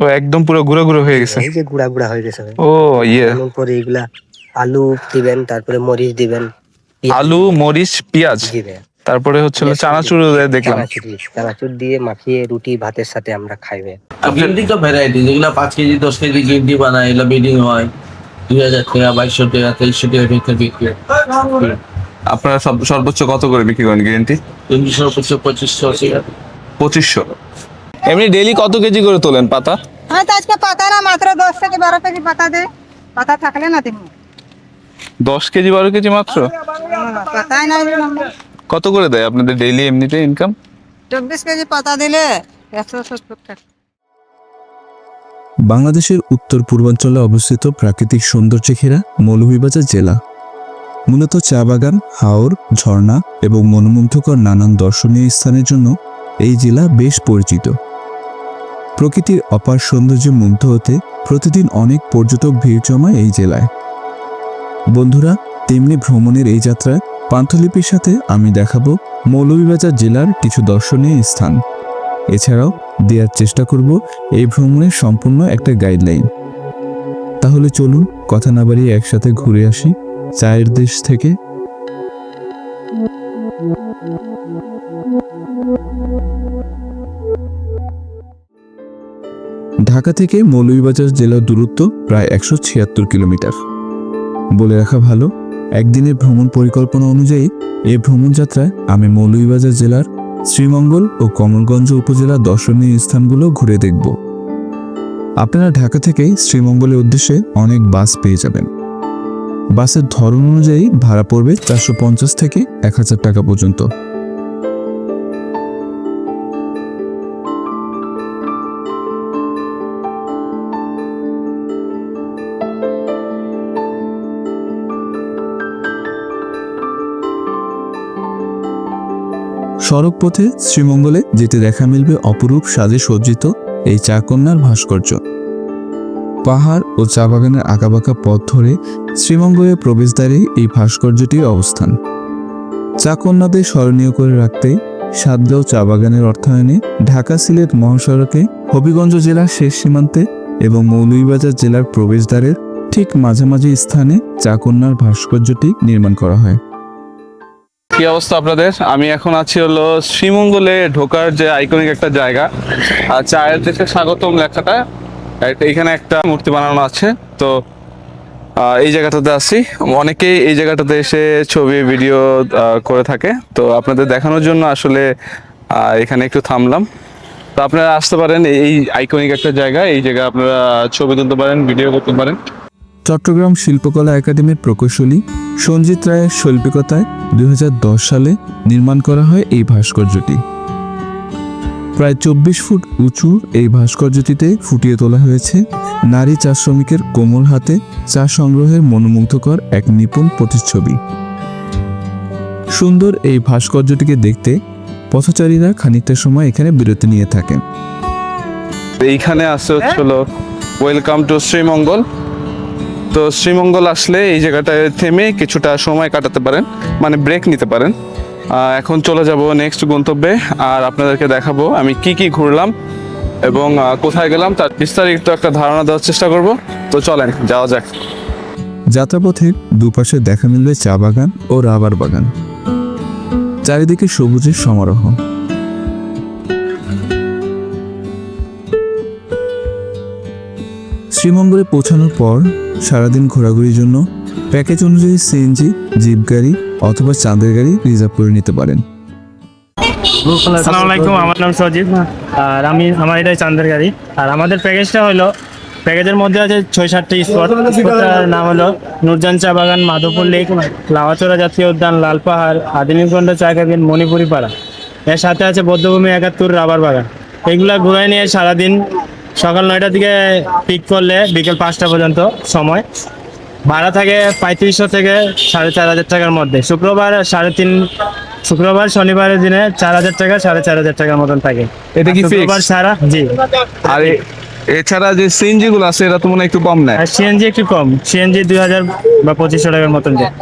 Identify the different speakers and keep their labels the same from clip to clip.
Speaker 1: ও একদম পুরো গুঁড়ো গুঁড়ো হয়ে গেছে।
Speaker 2: এই যে গুড়া গুড়া হয়ে গেছে।
Speaker 1: ও ইয়ে।
Speaker 2: এমন এগুলা আলু দিবেন তারপরে মরিচ দিবেন
Speaker 1: আলু মরিচ পেঁয়াজ। তারপরে হচ্ছে চানাচুর দেখলাম।
Speaker 2: চানাচুর চানাচুর দিয়ে মাখিয়ে রুটি ভাতের সাথে আমরা খাই ভাই
Speaker 3: তো ভ্যারাইটি যেগুলো পাঁচ কেজি দশ কেজি গ্রিন বানায় এগুলো বিডিং হয়। দুই হাজার টাকা বাইশশো টাকা তেইশশো টাকা ভিতরে বিক্রি।
Speaker 1: আপনারা সব সর্বোচ্চ কত করে বিক্রি করেন গ্রিন টি
Speaker 3: তিনশো পঁচিশশো পঁচিশশো টাকা
Speaker 1: পঁচিশশো। এমনি ডেইলি কত কেজি করে তোলেন পাতা?
Speaker 4: হ্যাঁ তো আজকে পাতা না মাত্র দশ থেকে বারো কেজি পাতা দে পাতা থাকলে না তুমি
Speaker 1: দশ কেজি বারো কেজি মাত্র?
Speaker 4: পাতাই না
Speaker 1: কত করে দেয় আপনাদের ডেইলি এমনিতে ইনকাম
Speaker 4: চব্বিশ কেজি পাতা দিলে একশো সত্তর টাকা।
Speaker 5: বাংলাদেশের উত্তর পূর্বাঞ্চলে অবস্থিত প্রাকৃতিক সৌন্দর্যে ঘেরা মৌলভীবাজার জেলা। মূলত চা বাগান হাওর ঝর্ণা এবং মনোমুগ্ধকর নানান দর্শনীয় স্থানের জন্য এই জেলা বেশ পরিচিত। প্রকৃতির অপার সৌন্দর্যে মুগ্ধ হতে প্রতিদিন অনেক পর্যটক ভিড় জমায় এই জেলায়। বন্ধুরা, তেমনি ভ্রমণের এই যাত্রায় পান্থলিপির সাথে আমি দেখাবো মৌলভীবাজার জেলার কিছু দর্শনীয় স্থান। এছাড়াও দেওয়ার চেষ্টা করব এই ভ্রমণের সম্পূর্ণ একটা গাইডলাইন। তাহলে চলুন, কথা না বাড়িয়ে একসাথে ঘুরে আসি চায়ের দেশ থেকে ঢাকা থেকে মৌলভীবাজার জেলার দূরত্ব প্রায় একশো ছিয়াত্তর কিলোমিটার। বলে রাখা ভালো, একদিনের ভ্রমণ পরিকল্পনা অনুযায়ী এই ভ্রমণ যাত্রায় আমি মৌলভীবাজার জেলার শ্রীমঙ্গল ও কমলগঞ্জ উপজেলার দর্শনীয় স্থানগুলো ঘুরে দেখব। আপনারা ঢাকা থেকেই শ্রীমঙ্গলের উদ্দেশ্যে অনেক বাস পেয়ে যাবেন। বাসের ধরন অনুযায়ী ভাড়া পড়বে চারশো পঞ্চাশ থেকে এক হাজার টাকা পর্যন্ত। সড়ক পথে শ্রীমঙ্গলে যেতে দেখা মিলবে অপরূপ সাজে সজ্জিত এই চা কন্যার ভাস্কর্য। পাহাড় ও চা বাগানের আঁকাবাঁকা পথ ধরে শ্রীমঙ্গলের প্রবেশদ্বারে এই ভাস্কর্যটির অবস্থান। চাকন্যাদের স্মরণীয় করে রাখতে সাতগাঁও চা বাগানের অর্থায়নে ঢাকা সিলেট মহাসড়কে হবিগঞ্জ জেলার শেষ সীমান্তে এবং মৌলভীবাজার জেলার প্রবেশদ্বারের ঠিক মাঝামাঝি স্থানে চাকন্যার ভাস্কর্যটি নির্মাণ করা হয়।
Speaker 1: কি অবস্থা আপনাদের? আমি এখন আছি হলো শ্রীমঙ্গলে ঢোকার যে আইকনিক একটা জায়গা। আর চায়ের দেশে স্বাগতম লেখাটা। এখানে একটা মূর্তি বানানো আছে। তো এই জায়গাটাতে আছি। অনেকেই এই জায়গাটাতে এসে ছবি, ভিডিও করে থাকে। তো আপনাদের দেখানোর জন্য আসলে এখানে একটু থামলাম। তো আপনারা আসতে পারেন, এই আইকনিক একটা জায়গা। এই জায়গায় আপনারা ছবি তুলতে পারেন ভিডিও করতে পারেন।
Speaker 5: চট্টগ্রাম শিল্পকলা একাডেমির প্রকৌশলী সঞ্জিত রায়ের শৈল্পিকতায় দুই সালে নির্মাণ করা হয় এই ভাস্কর্যটি। প্রায় চব্বিশ ফুট উঁচু এই ভাস্কর্যটিতে ফুটিয়ে তোলা হয়েছে নারী চা শ্রমিকের কোমল হাতে চা সংগ্রহের মনোমুগ্ধকর এক নিপুণ প্রতিচ্ছবি। সুন্দর এই ভাস্কর্যটিকে দেখতে পথচারীরা খানিকটা সময় এখানে বিরতি নিয়ে থাকেন।
Speaker 1: এইখানে আছে হচ্ছিল ওয়েলকাম টু শ্রীমঙ্গল তো শ্রীমঙ্গল আসলে এই জায়গাটায় থেমে কিছুটা সময় কাটাতে পারেন মানে ব্রেক নিতে পারেন। এখন চলে যাব নেক্সট গন্তব্যে, আর আপনাদেরকে দেখাবো আমি কি কি ঘুরলাম এবং কোথায় গেলাম, তার বিস্তারিত একটা ধারণা দেওয়ার চেষ্টা করব। তো চলেন, যাওয়া যাক।
Speaker 5: যাত্রাপথের দুপাশে দেখা মিলবে চা বাগান ও রাবার বাগান। চারিদিকে সবুজের সমারোহ। শ্রীমঙ্গলে পৌঁছানোর পর সারাদিন ঘোরাঘুরির জন্য প্যাকেজ অনুযায়ী সিএনজি জিপ গাড়ি অথবা চাঁদের গাড়ি রিজার্ভ করে নিতে পারেন।
Speaker 6: আলাইকুম, আমার নাম সজীব। আর আমি, আমার এটাই চান্দের গাড়ি। আর আমাদের প্যাকেজটা হলো প্যাকেজের মধ্যে আছে ছয় সাতটি স্পট নাম হলো নুরজান চা বাগান, মাধবপুর লেক লাওয়াচড়া জাতীয় উদ্যান, লাল পাহাড় আদিনীকণ্ড চা কেবিন মণিপুরি পাড়া এর সাথে আছে বৌদ্ধভূমি একাত্তর রাবার বাগান। এগুলা ঘুরাই নিয়ে সারাদিন সকাল নয়টা থেকে পিক করলে বিকেল পাঁচটা পর্যন্ত সময়। ভাড়া থাকে পঁয়ত্রিশশো থেকে সাড়ে চার হাজার টাকার মধ্যে। শুক্রবার সাড়ে তিন শুক্রবার শনিবারের দিনে চার হাজার টাকা সাড়ে চার হাজার টাকার মতন থাকে।
Speaker 1: এটা কি
Speaker 6: শুক্রবার? ছাড়া জি।
Speaker 1: আর এছাড়া যে সিএনজি গুলো আছে এটা তো মনে একটু কম নেয়।
Speaker 6: সিএনজি একটু কম। সিএনজি দুই হাজার বা পঁচিশশো টাকার মতন যায়।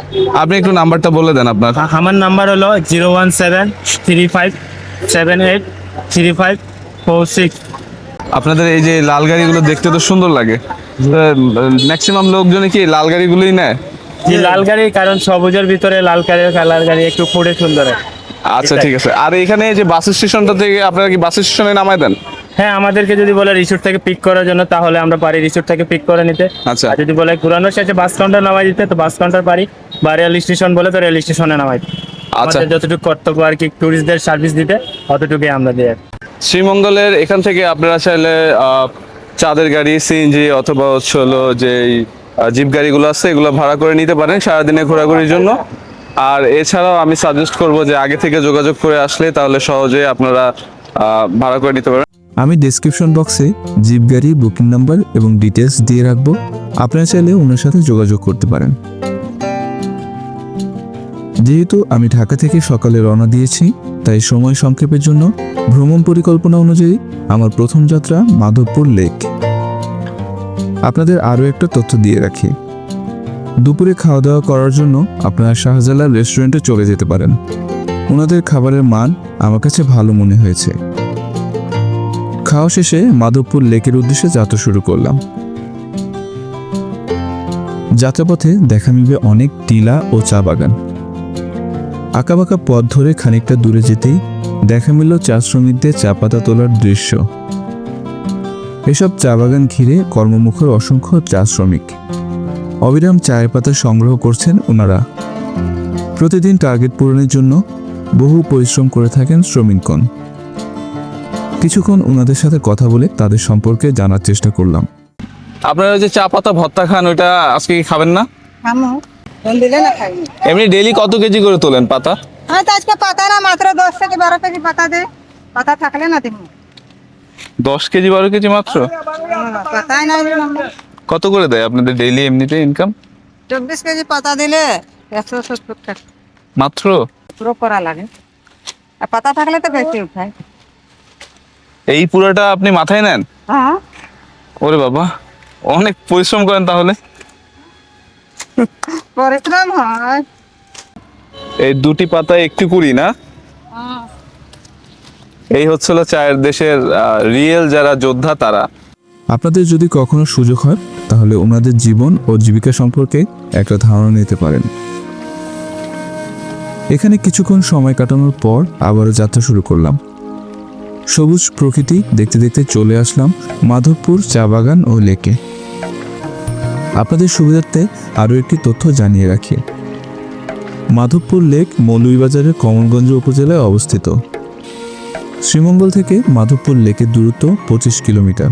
Speaker 1: আপনি একটু নাম্বারটা বলে দেন আপনার।
Speaker 6: আমার নাম্বার হলো zero one seven three five seven eight three five four six.
Speaker 1: আপনাদের এই যে লাল গাড়িগুলো দেখতে তো সুন্দর লাগে ম্যাক্সিমাম লোকজনে কি লাল গাড়িগুলোই নেয়
Speaker 6: যে লাল গাড়ি কারণ সবুজের ভিতরে লাল কালার কালার গাড়ি একটু ফুটে সুন্দর হয়।
Speaker 1: আচ্ছা ঠিক আছে আর এখানে যে বাস স্টেশনটা থেকে আপনারা কি বাস স্টেশনে নামায় দেন
Speaker 6: হ্যাঁ আমাদেরকে যদি বলে রিসোর্ট থেকে পিক করার জন্য তাহলে আমরা পারি রিসোর্ট থেকে পিক করে নিতে
Speaker 1: আচ্ছা।
Speaker 6: আর যদি বলে ঘুরানোর শেষে বাস কাউন্টার নামাই দিতে তো বাস কাউন্টার পারি বা রেল স্টেশন বলে তো রেল স্টেশনে নামাই।
Speaker 1: আচ্ছা
Speaker 6: যতটুকু কর্তব্য আর কি টুরিস্টদের সার্ভিস দিতে অতটুকুই আমরা দিই।
Speaker 1: শ্রীমঙ্গলের এখান থেকে আপনারা চাইলে চাঁদের গাড়ি সিএনজি অথবা হচ্ছে হলো যে জিপ গাড়িগুলো আছে, এগুলো ভাড়া করে নিতে পারেন সারাদিনে ঘোরাঘুরির জন্য। আর এছাড়াও আমি সাজেস্ট করব যে, আগে থেকে যোগাযোগ করে আসলে তাহলে সহজে আপনারা ভাড়া করে নিতে পারেন
Speaker 5: আমি ডেসক্রিপশন বক্সে জিপ গাড়ি বুকিং নাম্বার এবং ডিটেলস দিয়ে রাখব। আপনারা চাইলে ওনার সাথে যোগাযোগ করতে পারেন। যেহেতু আমি ঢাকা থেকে সকালে রওনা দিয়েছি তাই সময় সংক্ষেপের জন্য ভ্রমণ পরিকল্পনা অনুযায়ী আমার প্রথম যাত্রা মাধবপুর লেক। আপনাদের আরও একটা তথ্য দিয়ে রাখি। দুপুরে খাওয়া দাওয়া করার জন্য আপনারা শাহজালাল রেস্টুরেন্টে চলে যেতে পারেন। ওনাদের খাবারের মান আমার কাছে ভালো মনে হয়েছে। খাওয়া শেষে মাধবপুর লেকের উদ্দেশ্যে যাত্রা শুরু করলাম। যাত্রাপথে দেখা মিলবে অনেক টিলা ও চা বাগান। আঁকাবাঁকা পথ ধরে খানিকটা দূরে যেতেই দেখা মিলল চা শ্রমিকদের চা পাতা তোলার দৃশ্য। এসব চা বাগান ঘিরে কর্মমুখর অসংখ্য চা শ্রমিক। অবিরাম চায়ের পাতা সংগ্রহ করছেন ওনারা। প্রতিদিন টার্গেট পূরণের জন্য বহু পরিশ্রম করে থাকেন শ্রমিকগণ। কিছুক্ষণ ওনাদের সাথে কথা বলে তাদের সম্পর্কে জানার চেষ্টা করলাম।
Speaker 1: আপনারা যে চা পাতা ভর্তা খান ওইটা আজকে কি খাবেন না?
Speaker 4: দিলে না খাই।
Speaker 1: এমনি ডেইলি কত কেজি করে তোলেন পাতা?
Speaker 4: হ্যাঁ তো আজকে পাতা না মাত্র দশ থেকে বারো কেজি পাতা দে। পাতা থাকলে না দিব
Speaker 1: দশ কেজি বারো কেজি মাত্র?
Speaker 4: পাতাই নাই
Speaker 1: কত করে দেয় আপনাদের ডেইলি এমনিতে ইনকাম
Speaker 4: চব্বিশ কেজি পাতা দিলে একশো সত্তর টাকা।
Speaker 1: মাত্র?
Speaker 4: পুরো করা লাগে। আর পাতা থাকলে তো বেশি উঠায়।
Speaker 1: এই পুরোটা আপনি মাথায় নেন?
Speaker 4: হ্যাঁ।
Speaker 1: ওরে বাবা অনেক পরিশ্রম করেন তাহলে।
Speaker 4: পরিশ্রম হয়।
Speaker 1: এই দুটি পাতায় একটু কুড়ি না? এই হচ্ছিল চায়ের দেশের রিয়েল যারা যোদ্ধা তারা।
Speaker 5: আপনাদের যদি কখনো সুযোগ হয় তাহলে ওনাদের জীবন ও জীবিকা সম্পর্কে একটা ধারণা নিতে পারেন। এখানে কিছুক্ষণ সময় কাটানোর পর আবারও যাত্রা শুরু করলাম। সবুজ প্রকৃতি দেখতে দেখতে চলে আসলাম মাধবপুর চা বাগান ও লেকে। আপনাদের সুবিধার্থে আরও একটি তথ্য জানিয়ে রাখি। মাধবপুর লেক মৌলভীবাজারের কমলগঞ্জ উপজেলায় অবস্থিত। শ্রীমঙ্গল থেকে মাধবপুর লেকের দূরত্ব পঁচিশ কিলোমিটার।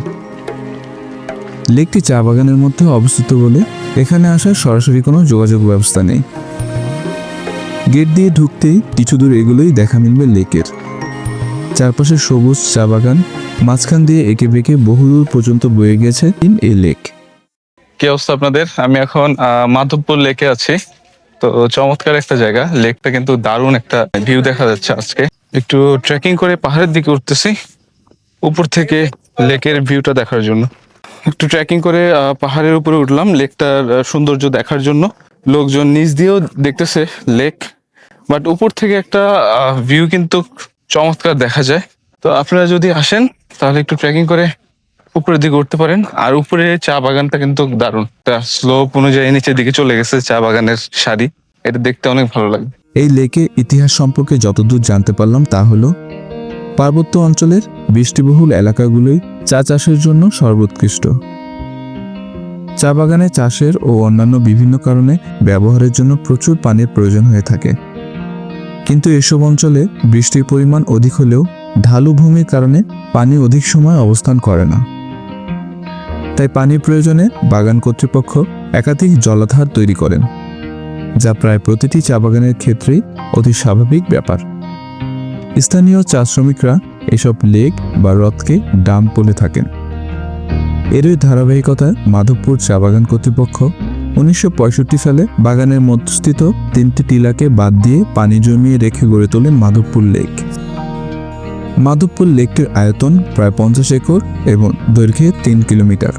Speaker 5: লেকটি চা বাগানের মধ্যে অবস্থিত বলে এখানে আসার সরাসরি কোনো যোগাযোগ ব্যবস্থা নেই। গেট দিয়ে ঢুকতেই কিছু দূর এগুলোই দেখা মিলবে লেকের। চারপাশে সবুজ চা বাগান, মাঝখান দিয়ে এঁকে বেঁকে বহুদূর পর্যন্ত বয়ে গেছে এই লেক।
Speaker 1: কি অবস্থা আপনাদের? আমি এখন মাধবপুর লেকে আছি। তো চমৎকার একটা জায়গা। লেকটা কিন্তু দারুণ একটা ভিউ দেখা যাচ্ছে আজকে। একটু ট্রেকিং করে পাহাড়ের দিকে উঠতেছি, উপর থেকে লেকের ভিউটা দেখার জন্য। একটু ট্রেকিং করে পাহাড়ের উপরে উঠলাম লেকটার সৌন্দর্য দেখার জন্য। লোকজন নিচ দিয়েও দেখতেছে লেক, বাট উপর থেকে একটা ভিউ কিন্তু চমৎকার দেখা যায়। তো আপনারা যদি আসেন, তাহলে একটু ট্রেকিং করে উপরের দিকে উঠতে পারেন। আর উপরে চা বাগানটা কিন্তু দারুণ। স্লোপ অনুযায়ী নিচের দিকে চলে গেছে চা বাগানের সারি। এটা দেখতে অনেক ভালো লাগে।
Speaker 5: এই লেকে ইতিহাস সম্পর্কে যতদূর জানতে পারলাম তা হলো, পার্বত্য অঞ্চলের বৃষ্টিবহুল এলাকাগুলোই চা চাষের জন্য সর্বোৎকৃষ্ট। চা বাগানে চাষের ও অন্যান্য বিভিন্ন কারণে ব্যবহারের জন্য প্রচুর পানির প্রয়োজন হয়ে থাকে। কিন্তু এসব অঞ্চলে বৃষ্টির পরিমাণ অধিক হলেও ঢালু ভূমির কারণে পানি অধিক সময় অবস্থান করে না। তাই পানির প্রয়োজনে বাগান কর্তৃপক্ষ একাধিক জলাধার তৈরি করেন, যা প্রায় প্রতিটি চা বাগানের ক্ষেত্রেই অতি স্বাভাবিক ব্যাপার। স্থানীয় চা শ্রমিকরা এসব লেক বা হ্রদকে ডাম বলে থাকেন। এরই ধারাবাহিকতায় মাধবপুর চা বাগান কর্তৃপক্ষ উনিশশো পঁয়ষট্টি সালে বাগানের মধ্যস্থিত তিনটি টিলাকে বাদ দিয়ে পানি জমিয়ে রেখে গড়ে তোলেন মাধবপুর লেক। মাধবপুর লেকটির আয়তন প্রায় পঞ্চাশ একর এবং দৈর্ঘ্যে তিন কিলোমিটার।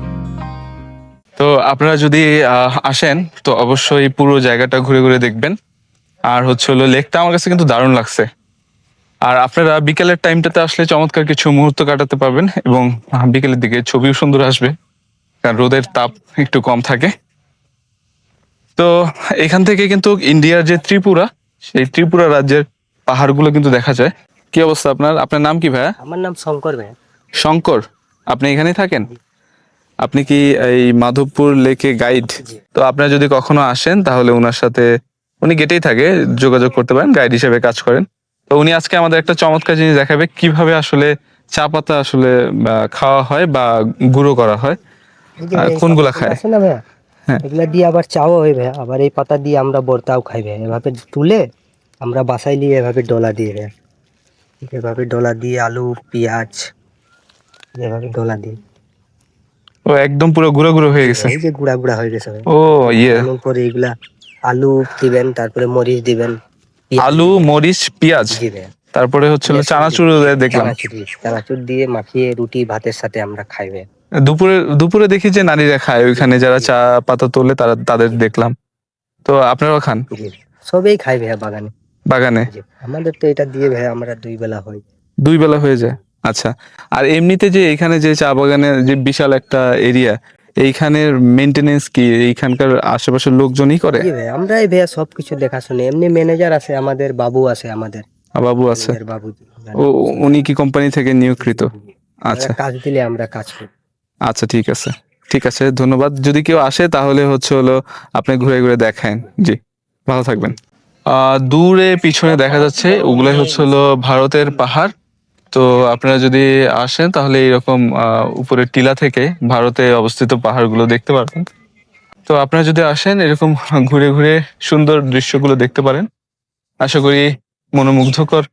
Speaker 1: তো আপনারা যদি আসেন, তো অবশ্যই পুরো জায়গাটা ঘুরে ঘুরে দেখবেন। আর হচ্ছে হলো লেকটা আমার কাছে কিন্তু দারুণ লাগছে। আর আপনারা বিকেলের টাইমটাতে আসলে চমৎকার কিছু মুহূর্ত কাটাতে পারবেন এবং বিকেলের দিকে ছবিও সুন্দর আসবে। কারণ রোদের তাপ একটু কম থাকে। তো এখান থেকে কিন্তু ইন্ডিয়ার যে ত্রিপুরা, সেই ত্রিপুরা রাজ্যের পাহাড়গুলো কিন্তু দেখা যায়। কি অবস্থা আপনার? আপনার নাম কি ভাইয়া?
Speaker 2: আমার নাম শঙ্কর ভাই
Speaker 1: শঙ্কর আপনি এখানেই থাকেন? আপনি কি এই মাধবপুর লেকে গাইড তো আপনারা যদি কখনো আসেন তাহলে ওনার সাথে উনি গেটেই থাকে যোগাযোগ করতে পারেন গাইড হিসেবে কাজ করেন। তো উনি আজকে আমাদের একটা চমৎকার জিনিস দেখাবে কীভাবে আসলে চা পাতা আসলে খাওয়া হয় বা গুঁড়ো করা হয়। আর কোনগুলা খায়?
Speaker 2: ভাইয়া?
Speaker 1: হ্যাঁ।
Speaker 2: এগুলা দিয়ে আবার চাও হয় ভাইয়া আবার এই পাতা দিয়ে আমরা বর্তাও খাই ভাইয়া। এভাবে তুলে আমরা বাসায় নিয়ে এভাবে ডলা দিয়ে ভাইয়া এভাবে ডলা দিয়ে আলু পেঁয়াজ এভাবে ডলা দিয়ে।
Speaker 1: ও একদম পুরো গুঁড়ো গুঁড়ো হয়ে গেছে।
Speaker 2: এই যে গুড়া গুড়া হয়ে গেছে
Speaker 1: ও ইয়ে।
Speaker 2: এমন এগুলা আলু দিবেন তারপরে মরিচ দিবেন
Speaker 1: আলু মরিচ পেঁয়াজ? তারপরে হচ্ছিল চানাচুর দেখলাম।
Speaker 2: চানাচুর দিয়ে মাখিয়ে রুটি ভাতের সাথে আমরা খাইবে।
Speaker 1: দুপুরে দুপুরে দেখি যে নারীরা খায় ওইখানে যারা চা পাতা তোলে তারা তাদের দেখলাম। তো আপনারাও খান?
Speaker 2: সবেই খাই ভাইয়া বাগানে।
Speaker 1: বাগানে?
Speaker 2: আমাদের তো এটা দিয়ে ভাইয়া আমরা দুই বেলা হয়
Speaker 1: দুই বেলা হয়ে যায়? আচ্ছা। আর এমনিতে যে এখানে যে চা বাগানের যে বিশাল একটা এরিয়া এইখানের মেনটেনেন্স কি? এইখানকার আশেপাশের লোকজনই করে?
Speaker 2: জি ভাই আমরাই ভাইয়া সবকিছু দেখাশুনি। এমনি ম্যানেজার আছে আমাদের বাবু আছে আমাদের।
Speaker 1: বাবু আছে?
Speaker 2: বাবু
Speaker 1: ও উনি কি কোম্পানি থেকে নিয়োগকৃত? আচ্ছা।
Speaker 2: কাজ দিলে আমরা কাজ করি।
Speaker 1: আচ্ছা ঠিক আছে। ঠিক আছে ধন্যবাদ। যদি কেউ আসে তাহলে হচ্ছে হলো আপনি ঘুরে ঘুরে দেখেন জি ভালো থাকবেন। দূরে পিছনে দেখা যাচ্ছে ওগুলাই হচ্ছে হলো ভারতের পাহাড়। তো আপনারা যদি আসেন তাহলে এরকম আহ, উপরের টিলা থেকে ভারতে অবস্থিত পাহাড়গুলো দেখতে পারবেন। তো আপনারা যদি আসেন এরকম ঘুরে ঘুরে সুন্দর দৃশ্যগুলো দেখতে পারেন। আশা করি মনোমুগ্ধকর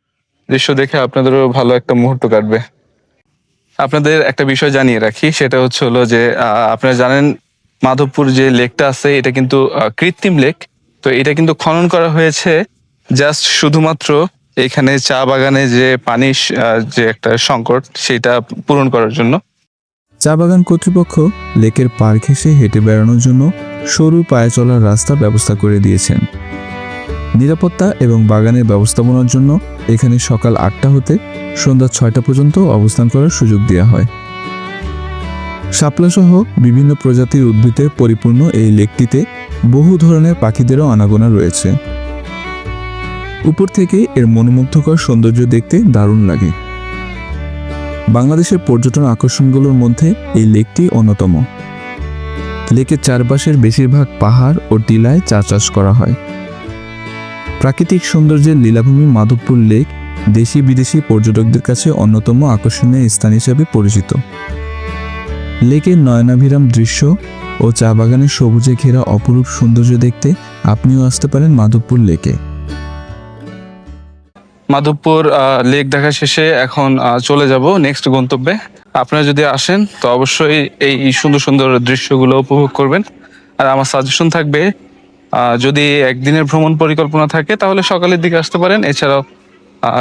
Speaker 1: দৃশ্য দেখে আপনাদেরও ভালো একটা মুহূর্ত কাটবে। আপনাদের একটা বিষয় জানিয়ে রাখি সেটা হচ্ছে হলো যে আপনারা জানেন মাধবপুর যে লেকটা আছে এটা কিন্তু কৃত্রিম লেক। তো এটা কিন্তু খনন করা হয়েছে জাস্ট শুধুমাত্র এখানে চা বাগানে যে পানি যে একটা সংকট, সেটা পূরণ করার জন্য।
Speaker 5: চা বাগান কর্তৃপক্ষ লেকের পার ঘেঁষে হেঁটে বেড়ানোর জন্য সরু পায়ে চলার রাস্তা ব্যবস্থা করে দিয়েছেন। নিরাপত্তা এবং বাগানের ব্যবস্থাপনার জন্য এখানে সকাল আটটা হতে সন্ধ্যা ছয়টা পর্যন্ত অবস্থান করার সুযোগ দেওয়া হয়। শাপলাসহ বিভিন্ন প্রজাতির উদ্ভিদে পরিপূর্ণ এই লেকটিতে বহু ধরনের পাখিদেরও আনাগোনা রয়েছে। উপর থেকে এর মনোমুগ্ধকর সৌন্দর্য দেখতে দারুণ লাগে। বাংলাদেশের পর্যটন আকর্ষণগুলোর মধ্যে এই লেকটি অন্যতম। লেকের চারপাশের বেশিরভাগ পাহাড় ও টিলায় চা চাষ করা হয়। প্রাকৃতিক সৌন্দর্যের লীলাভূমি মাধবপুর লেক দেশি বিদেশি পর্যটকদের কাছে অন্যতম আকর্ষণীয় স্থান হিসেবে পরিচিত। লেকের নয়নাভিরাম দৃশ্য ও চা বাগানের সবুজে ঘেরা অপরূপ সৌন্দর্য দেখতে আপনিও আসতে পারেন মাধবপুর লেকে।
Speaker 1: মাধবপুর লেক দেখা শেষে এখন চলে যাব নেক্সট গন্তব্যে। আপনারা যদি আসেন, তো অবশ্যই এই সুন্দর সুন্দর দৃশ্যগুলো উপভোগ করবেন। আর আমার সাজেশন থাকবে যদি একদিনের ভ্রমণ পরিকল্পনা থাকে, তাহলে সকালের দিকে আসতে পারেন। এছাড়াও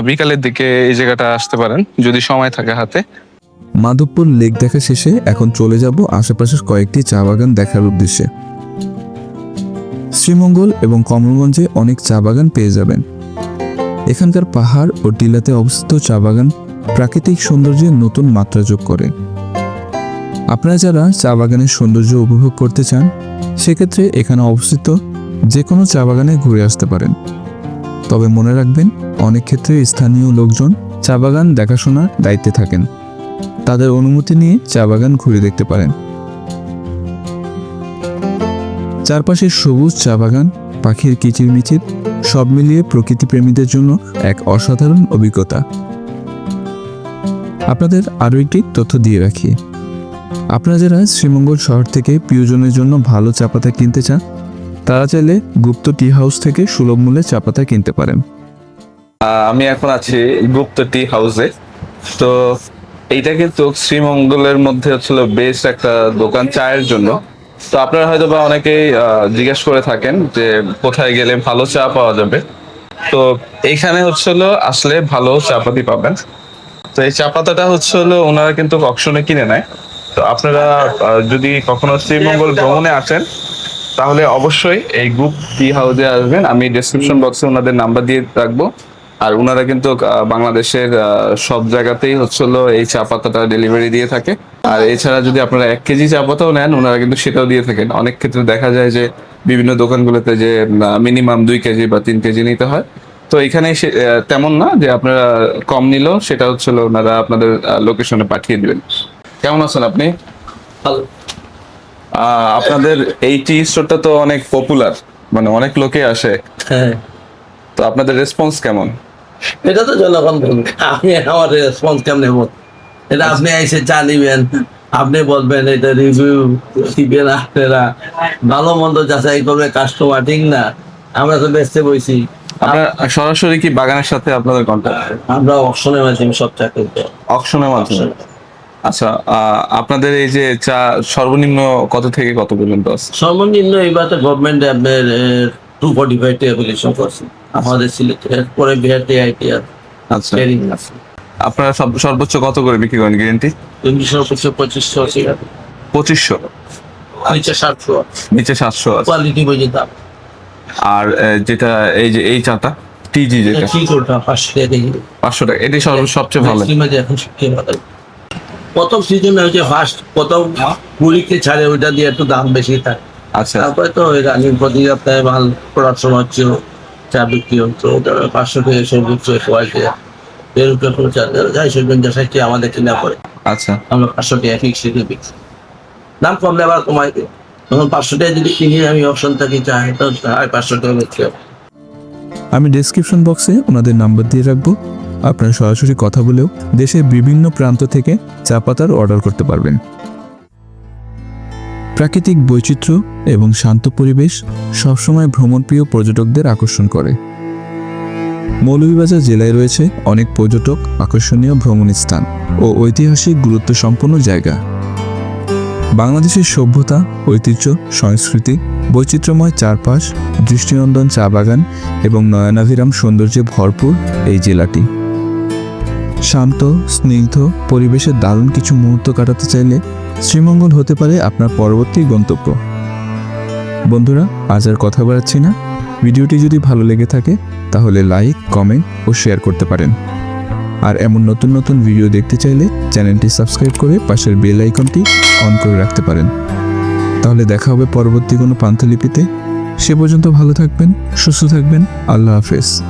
Speaker 1: বিকালের দিকে এই জায়গাটা আসতে পারেন, যদি সময় থাকে হাতে।
Speaker 5: মাধবপুর লেক দেখা শেষে এখন চলে যাব আশেপাশের কয়েকটি চা বাগান দেখার উদ্দেশ্যে। শ্রীমঙ্গল এবং কমলগঞ্জে অনেক চা বাগান পেয়ে যাবেন। এখানকার পাহাড় ও টিলাতে অবস্থিত চা বাগান প্রাকৃতিক সৌন্দর্যে নতুন মাত্রা যোগ করে। আপনারা যারা চা বাগানের সৌন্দর্য উপভোগ করতে চান, সেক্ষেত্রে এখানে অবস্থিত যে কোনো চা বাগানে ঘুরে আসতে পারেন। তবে মনে রাখবেন, অনেক ক্ষেত্রে স্থানীয় লোকজন চা বাগান দেখাশোনার দায়িত্বে থাকেন। তাদের অনুমতি নিয়ে চা বাগান ঘুরে দেখতে পারেন। চারপাশে সবুজ চা বাগান, পাখির কিচিরমিচির, সব মিলিয়ে প্রকৃতি প্রেমীদের জন্য এক অসাধারণ অভিজ্ঞতা। আপনাদের আরও একটি তথ্য দিয়ে রাখি। আপনারা যারা শ্রীমঙ্গল শহর থেকে প্রিয়জনের জন্য ভালো চা পাতা কিনতে চান, তারা চাইলে গুপ্ত টি হাউস থেকে সুলভ মূল্যে চা পাতা কিনতে পারেন।
Speaker 1: আমি এখন আছি গুপ্ত টি হাউসে। তো এইটা কিন্তু শ্রীমঙ্গলের মধ্যে হচ্ছিল বেস্ট একটা দোকান চায়ের জন্য। তো আপনারা হয়তো বা অনেকেই জিজ্ঞেস করে থাকেন যে কোথায় গেলে ভালো চা পাওয়া যাবে। তো এইখানে হচ্ছিল আসলে ভালো চা পাতি পাবেন। তো এই চা পাতাটা হচ্ছে হলো ওনারা কিন্তু অকশনে কিনে নেয়। তো আপনারা যদি কখনো শ্রীমঙ্গল ভ্রমণে আসেন, তাহলে অবশ্যই এই গ্রুপ টি হাউসে আসবেন। আমি ডেসক্রিপশন বক্সে ওনাদের নাম্বার দিয়ে রাখব। আর ওনারা কিন্তু বাংলাদেশের সব জায়গাতেই হচ্ছে এই চা পাতাটা ডেলিভারি দিয়ে থাকে। আর এছাড়া যদি আপনারা এক কেজি চা পাতাও নেন ওনারা কিন্তু সেটাও দিয়ে থাকেন। অনেক ক্ষেত্রে দেখা যায় যে বিভিন্ন দোকানগুলোতে যে মিনিমাম দুই কেজি বা তিন কেজি নিতে হয়। তো এখানে তেমন না যে আপনারা কম নিলেও সেটা হচ্ছে হলো ওনারা আপনাদের লোকেশনে পাঠিয়ে দিবেন। কেমন আছেন আপনি?
Speaker 3: ভালো।
Speaker 1: আপনাদের এই টি স্টোরটা তো অনেক পপুলার মানে অনেক লোকে আসে।
Speaker 3: হ্যাঁ।
Speaker 1: তো আপনাদের রেসপন্স কেমন?
Speaker 3: এটা তো জনগণ বলবে। আমি আমার রেসপন্স কেমন বল এটা আপনি এসে চা নিবেন আপনি বলবেন এটা রিভিউ দিবেন আপনারা। ভালো মন্দ যাচাই করবে কাস্টমার ঠিক না? আমরা তো বেচতে বইছি।
Speaker 1: আপনার সরাসরি কি বাগানের সাথে আপনাদের কন্ট্যাক্ট
Speaker 3: আমরা অপশনের মাধ্যমে সব চা কিনতে
Speaker 1: অকশনের মাধ্যমে? আচ্ছা আপনাদের এই যে চা সর্বনিম্ন কত থেকে কত পর্যন্ত আছে?
Speaker 3: সর্বনিম্ন এইবার তো গভর্নমেন্ট আপনার টু ফর্টি ফাইভ করছে। আমাদের সিলেটে এরপরে বিহারতে আইটি আর
Speaker 1: আচ্ছা।
Speaker 3: ট্রেনিং আছে।
Speaker 1: আপনারা সব- সর্বোচ্চ কত করে বিক্রি করেন গ্যারেন্টি?
Speaker 3: তিনশো পঁচিশশো পঁচিশশো সিগারেট
Speaker 1: পঁচিশশো?
Speaker 3: নিচে সাতশো।
Speaker 1: নিচে সাতশো
Speaker 3: কোয়ালিটি বুঝে দাম।
Speaker 1: আর যেটা এই যে এই চাটা টিজি যেটা?
Speaker 3: পাঁচশো টাকা
Speaker 1: পাঁচশো টাকা। এটি সর্ব- সবচেয়ে ভালো।
Speaker 3: এখন সবচেয়ে ভালো প্রথম সিজনে হচ্ছে ফার্স্ট প্রথম কুড়িকে ছাড়ে ওইটা দিয়ে একটু দাম বেশি থাকে।
Speaker 1: আচ্ছা।
Speaker 3: তারপরে তো ওই রানিং প্রতি সপ্তাহে মাল প্রোডাকশন হচ্ছে। চা বিক্রি ওটা পাঁচশো থেকে সর্বোচ্চ কোয়ালিটি করে চা যাই সরবেন যা সাইটে আমাদের কিনা পড়ে
Speaker 1: আচ্ছা।
Speaker 3: আমরা পাঁচশো টাকা ফিক্স রেটে বিক্রি। দাম কমলে আবার কমাই দিই। তখন পাঁচশো টাকা যদি কিনি আমি অপশন থাকি চাই তো আর পাঁচশো টাকা বিক্রি হবে।
Speaker 5: আমি ডেসক্রিপশন বক্সে ওনাদের নাম্বার দিয়ে রাখব। আপনারা সরাসরি কথা বলেও দেশের বিভিন্ন প্রান্ত থেকে চা পাতার অর্ডার করতে পারবেন। প্রাকৃতিক বৈচিত্র্য এবং শান্ত পরিবেশ সবসময় ভ্রমণপ্রিয় পর্যটকদের আকর্ষণ করে। মৌলভীবাজার জেলায় রয়েছে অনেক পর্যটক আকর্ষণীয় ভ্রমণ স্থান ও ঐতিহাসিক গুরুত্ব সম্পন্ন জায়গা। বাংলাদেশের সভ্যতা, ঐতিহ্য, সংস্কৃতি, বৈচিত্র্যময় চারপাশ, দৃষ্টিনন্দন চা বাগান এবং নয়নাভিরাম সৌন্দর্যে ভরপুর এই জেলাটি। শান্ত, স্নিগ্ধ পরিবেশের দারুণ কিছু মুহূর্ত কাটাতে চাইলে শ্রীমঙ্গল হতে পারে আপনার পরবর্তী গন্তব্য। বন্ধুরা, আজ আর কথা বাড়াচ্ছি না। ভিডিওটি যদি ভালো লেগে থাকে, তাহলে লাইক, কমেন্ট ও শেয়ার করতে পারেন। আর এমন নতুন নতুন ভিডিও দেখতে চাইলে চ্যানেলটি সাবস্ক্রাইব করে পাশের বেল আইকনটি অন করে রাখতে পারেন। তাহলে দেখা হবে পরবর্তী কোনো পান্থলিপিতে। সে পর্যন্ত ভালো থাকবেন, সুস্থ থাকবেন, আল্লাহ হাফেজ।